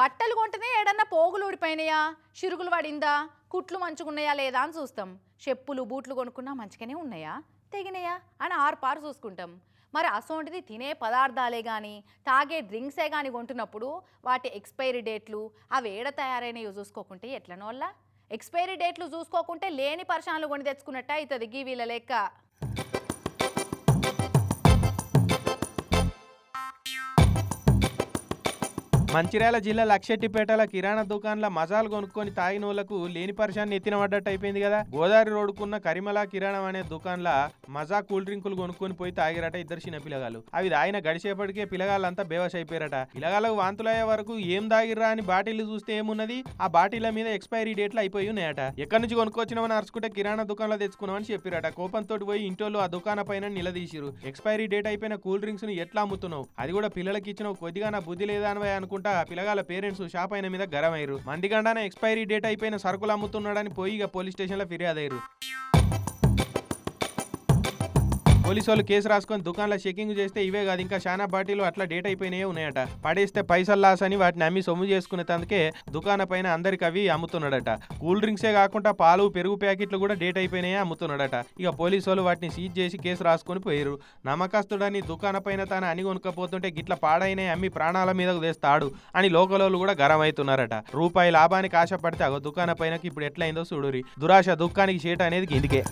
బట్టలు కొంటేనే ఏడన్నా పోగులు ఊడిపోయినాయా? చిరుగులు పడిందా? కుట్లు మంచుకున్నాయా లేదా అని చూస్తాం. చెప్పులు బూట్లు కొనుక్కున్నా మంచిగానే ఉన్నాయా? తెగినాయా? అని ఆరుపారు చూసుకుంటాం. మరి అసోంటిది తినే పదార్థాలే కానీ తాగే డ్రింక్సే కానీ కొంటున్నప్పుడు వాటి ఎక్స్పైరీ డేట్లు అవి ఏడ తయారైనవి చూసుకోకుంటే ఎట్లనో వల్ల ఎక్స్పైరీ డేట్లు చూసుకోకుంటే లేని పరిశాలు కొని తెచ్చుకున్నట్టు అవుతుంది గీ వీళ్ళ లెక్క. మంచిర్యాల జిల్లా లక్షెట్టిపేటల కిరాణా దుకాణాల మజాలు కొనుక్కొని తాగిన వాళ్ళకు లేని పరిశాన్ని ఎత్తిన పడ్డట్టు అయిపోయింది కదా. గోదావరి రోడ్డుకున్న కరిమల కిరాణం అనే దుకాణంలో మజా కూల్ డ్రింకులు కొనుక్కొని పోయి తాగిరట ఇద్దరు చిన్న పిల్లగాలు అవి తాగిన గడిచేపటికే పిల్లగాళ్ళంతా బేవస్ అయిపోయారట. పిల్లగాళ్ళకు వాంతులయ్యే వరకు ఏం తాగిర్రా అని బాటిల్ చూస్తే ఏమున్నది? ఆ బాటిల్ మీద ఎక్స్పైరీ డేట్లు అయిపోయి ఉన్నాయట. ఎక్కడి నుంచి కొనుక్కొచ్చినామని అరుచుకుంటే కిరాణా దుకాణంలో తెచ్చుకున్నామని చెప్పిరట. కోపంతో పోయి ఇంటోళ్ళు ఆ దుకాణ పైన నిలదీసిరు ఎక్స్పైరీ డేట్ అయిపోయిన కూల్ డ్రింక్స్ని ఎట్లా అమ్ముతున్నావు? అది కూడా పిల్లలకి ఇచ్చిన కొద్దిగా నా బుద్ధి లేదా అని అనుకుంటా పిల్లగాల పేరెంట్స్ షాప్ అయిన మీద గరమయ్యారు. మందిగండానే ఎక్స్పైరీ డేట్ అయిపోయిన సరుకులు అమ్ముతున్నాడని పోయి ఇక పోలీస్ స్టేషన్లో ఫిర్యాదు అయ్యారు. పోలీసు వాళ్ళు కేసు రాసుకొని దుకాణంలో చెకింగ్ చేస్తే ఇవే కాదు. ఇంకా చాలా బాటిల్ అట్లా డేట్ అయిపోయినాయే ఉన్నాయట. పడేస్తే పైసలు లాస్ అని వాటిని అమ్మి సొమ్ము చేసుకునే తందుకే దుకాణ పైన అందరికి అవి అమ్ముతున్నాడట. కూల్ డ్రింక్సే కాకుండా పాలు పెరుగు ప్యాకెట్లు కూడా డేట్ అయిపోయినాయే అమ్ముతున్నాడట. ఇక పోలీసు వాళ్ళు వాటిని సీజ్ చేసి కేసు రాసుకొని పోయారు. నమ్మకస్తుడని దుకాణ పైన తాను అని కొనుక్కపోతుంటే గిట్ల పాడైన అమ్మి ప్రాణాల మీదకు తెస్తాడు అని లోకలోళ్ళు కూడా గరం అవుతున్నారట రూపాయి లాభానికి ఆశపడితే అగో దుకాణ పైనకి ఇప్పుడు ఎట్లయిందో చూడురి దురాశ దుఃఖానికి చేట అనేది ఇందుకే.